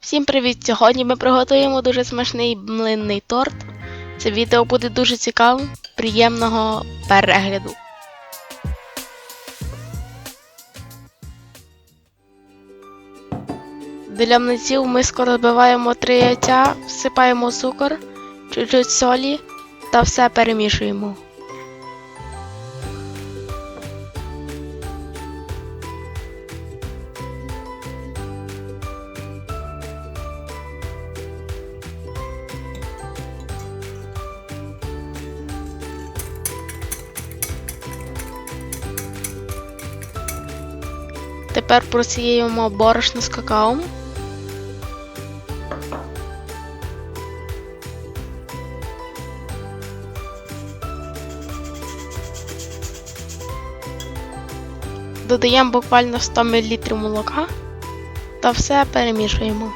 Всім привіт! Сьогодні ми приготуємо дуже смачний млинний торт. Це відео буде дуже цікавим, приємного перегляду. Для млинців ми розбиваємо 3 яйця, всипаємо цукор, чуть-чуть солі та все перемішуємо. Тепер просіємо борошно з какао. Додаємо буквально 100 мл молока та все перемішуємо.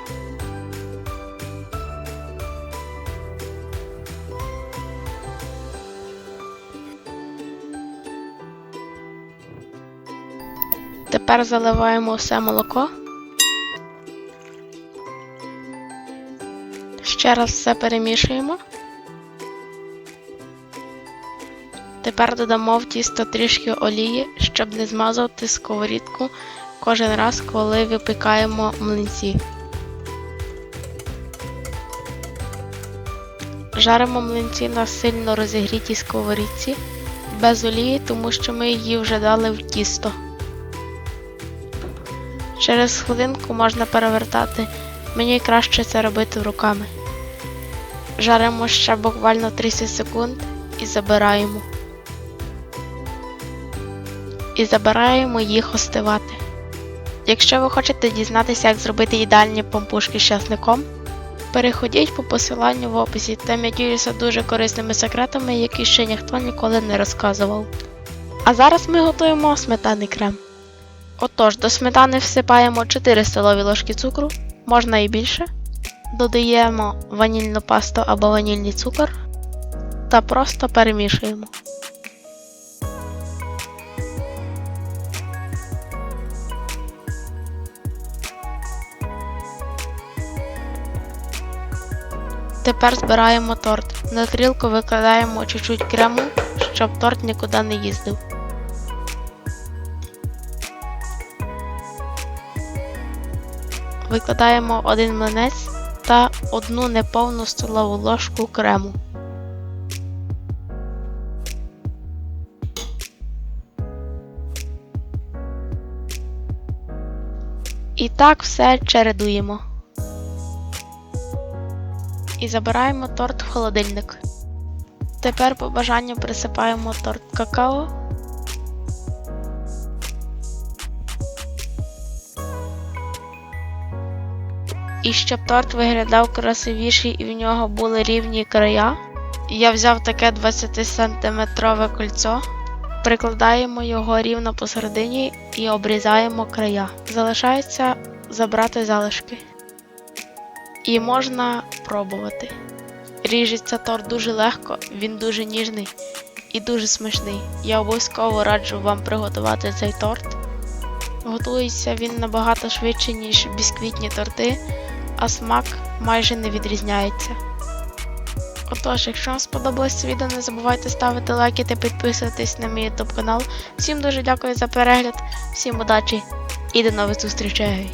Тепер заливаємо все молоко. Ще раз все перемішуємо. Тепер додамо в тісто трішки олії, щоб не змазувати сковорідку кожен раз, коли випікаємо млинці. Жаримо млинці на сильно розігрітій сковорідці без олії, тому що ми її вже дали в тісто. Через хвилинку можна перевертати. Мені краще це робити руками. Жаримо ще буквально 30 секунд і забираємо. І забираємо їх остивати. Якщо ви хочете дізнатися, як зробити ідеальні пампушки з часником, переходіть по посиланню в описі, там я ділюся дуже корисними секретами, які ще ніхто ніколи не розказував. А зараз ми готуємо сметаний крем. Отож, до сметани всипаємо 4 столові ложки цукру, можна і більше. Додаємо ванільну пасту або ванільний цукор та просто перемішуємо. Тепер збираємо торт. На тарілку викладаємо чуть-чуть крему, щоб торт нікуди не їздив. Викладаємо один млинець та одну неповну столову ложку крему. І так все чередуємо. І забираємо торт в холодильник. Тепер по бажанню присипаємо торт какао. І щоб торт виглядав красивіший і в нього були рівні края, я взяв таке 20 сантиметрове кольцо, прикладаємо його рівно посередині і обрізаємо края. Залишається забрати залишки. І можна пробувати. Ріжеться торт дуже легко, він дуже ніжний і дуже смачний. Я обов'язково раджу вам приготувати цей торт. Готується він набагато швидше, ніж бісквітні торти, а смак майже не відрізняється. Отож, якщо вам сподобалось це відео, не забувайте ставити лайки та підписуватись на мій YouTube канал. Всім дуже дякую за перегляд, всім удачі і до нових зустрічей!